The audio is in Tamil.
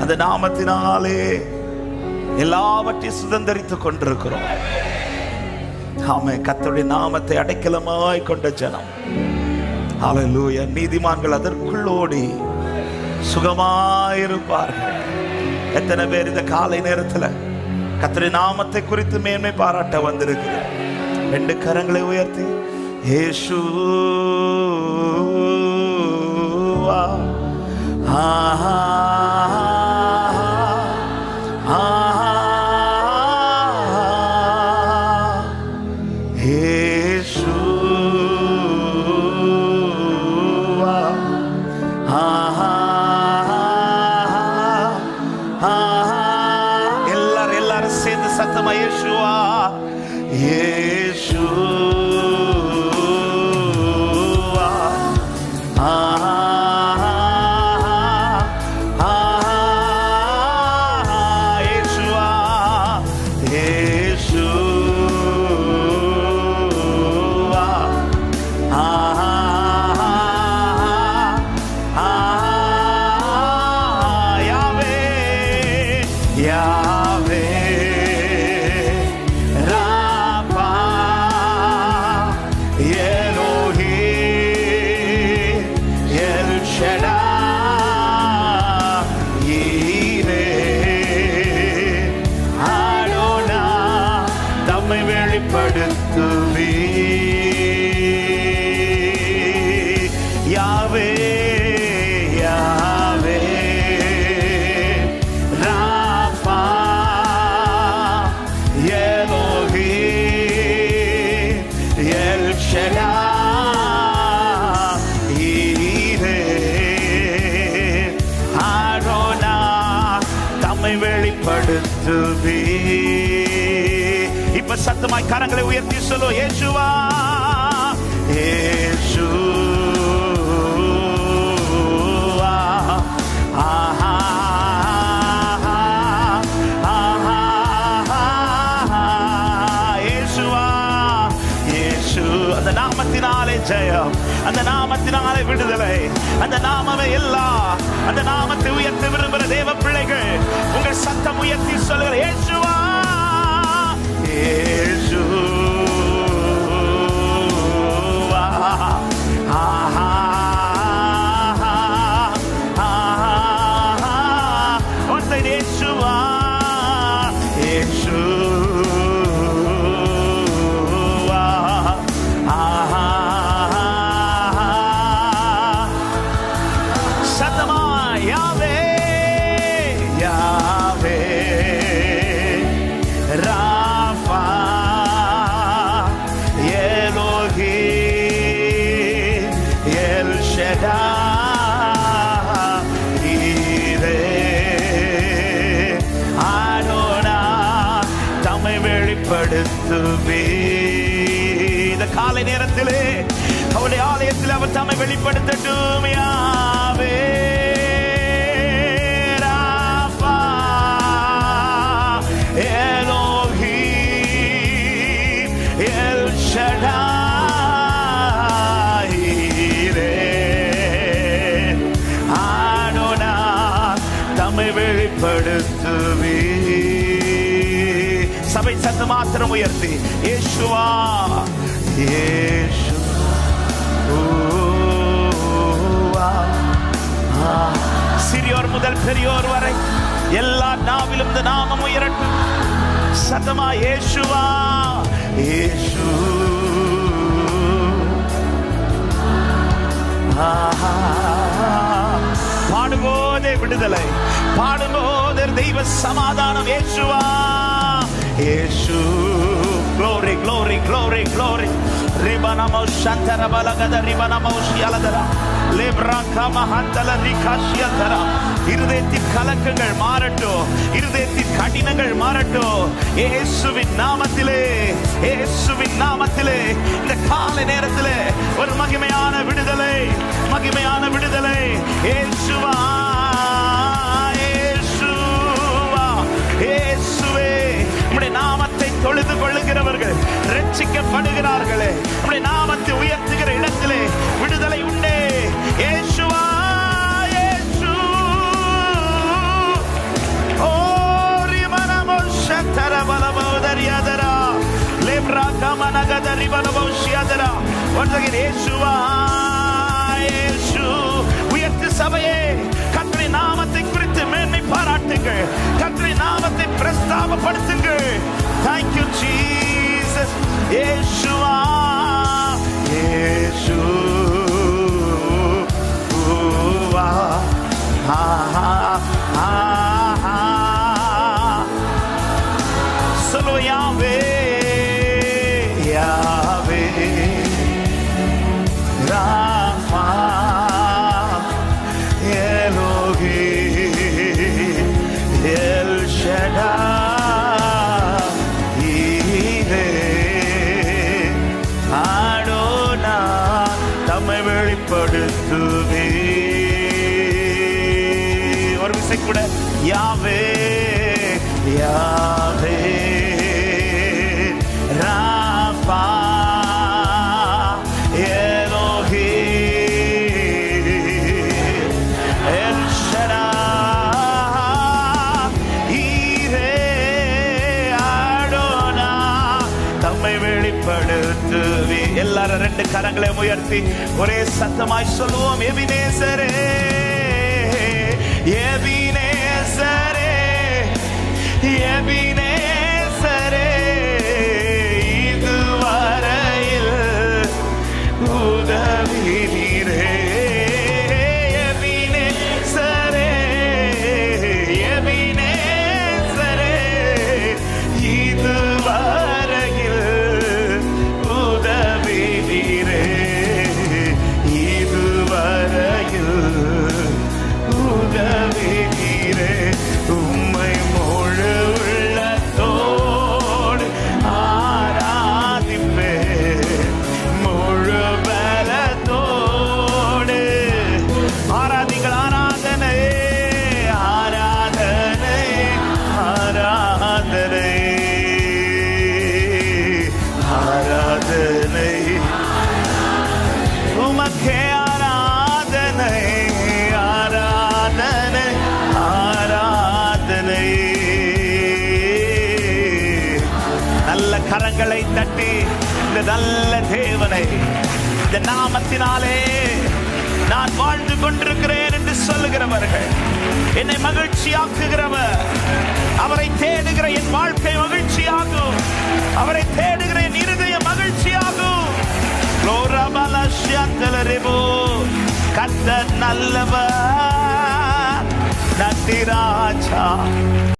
அந்த நாமத்தினாலே எல்லாவற்றையும் சுதந்திரித்துக் கொண்டிருக்கிறோம். ஆமே கத்தருடைய நாமத்தை அடைக்கலமாய் கொண்ட ஜனம். ஹalleluya நீதிமான்கள் அதற்குள் ஓடி சுகமாயிருப்பார்கள். எத்தனை பேர் இந்த காலை நேரத்தில் கர்த்தருடைய நாமத்தை குறித்து மேன்மை பாராட்ட வந்திருக்கிறது ரெண்டு கரங்களை உயர்த்தி இயேசு எல்லாரும் சேர்ந்து சத்தமா இயேசுவா இயேசுவா யாவே உண்மை வெளிப்படுத்துவே. இப்ப சத்தமாய் கரங்களை உயர்த்தி சொல்லோ ஏசுவா ஏசு ஆஹா ஆஹா அந்த நாமத்தினாலே ஜெயம். அந்த நாமத்தினாலே விடுதலை. அந்த நாமமே எல்லாம் அந்த நாமத்தை உயர்த்த விரும்புகிற தேவ பிள்ளைகள் உங்கள் சத்தம் உயர்த்தி சொல்லுகிற இயேசுவா ஏ வெளிப்படுத்துவே இந்த காலை நேரத்திலே அவருடைய ஆலயத்தில் அவர் தம்மை வெளிப்படுத்தட்டும் யாவே தம்மை வெளிப்படுத்துவே சபை சத்து மாத்திரம் உயர்த்தி. இயேசுவா சிறியோர் முதல் பெரியோர் வரை எல்லா நாவிலும் இந்த நாமம் உயரட்டும். சத்தமா ஏசுவா ஏசு ஆஹா. பாடும்போதே விடுதலை. பாடும்போதே தெய்வ சமாதானம் ஏசுவா இயேசு glory glory glory glory. ரிபனமோ Chandra பலகத ரிபனமோ ஷியலதரா லேப்ராக்கா மஹந்தல ரிகாஷியந்தரா இருதயத்தின் கலக்கங்கள் மாறட்டும். இருதயத்தின் கடினங்கள் மாறட்டும். இயேசுவின் நாமத்திலே இயேசுவின் நாமத்திலே இந்த காலை நேரத்திலே ஒரு மகிமையான விடுதலை மகிமையான விடுதலை. இயேசுவா இயேசுவா. ரட்சிக்கப்படுகிறார்களே. நம்முடைய நாமத்தை உயர்த்துகிற இடத்திலே விடுதலை உண்டே. ஏசுவா ஏசு. ஓரி மனமோ சத்தர பலமோ தரியாதரா லேப்ரா கமனகதரி பலமோ சியாதரா உயர்த்து சபையே Yeshua. Yahweh Yahweh Rapha Elohei El Shaddai Jireh Adonai தம்மை வெளிப்படுத்துவி. எல்லாரும் ரெண்டு கரங்களை உயர்த்தி ஒரே சத்தமாய் சொல்லுவோம் எபினேசரே எபினேசரே எபினேசரே கரங்களை தட்டி இந்த நல்ல தேவனை இந்த நாமத்தினாலே நான் வாழ்ந்து கொண்டிருக்கிறேன் என்று சொல்லுகிறவர்கள். என்னை மகிழ்ச்சியாக்குகிறவர். அவரை தேடுகிற என் வாழ்க்கை மகிழ்ச்சியாகும். அவரை தேடுகிற என் இருதய மகிழ்ச்சியாகும். கத்த கர்த்தர் நல்லவர் நன்றி ராஜா.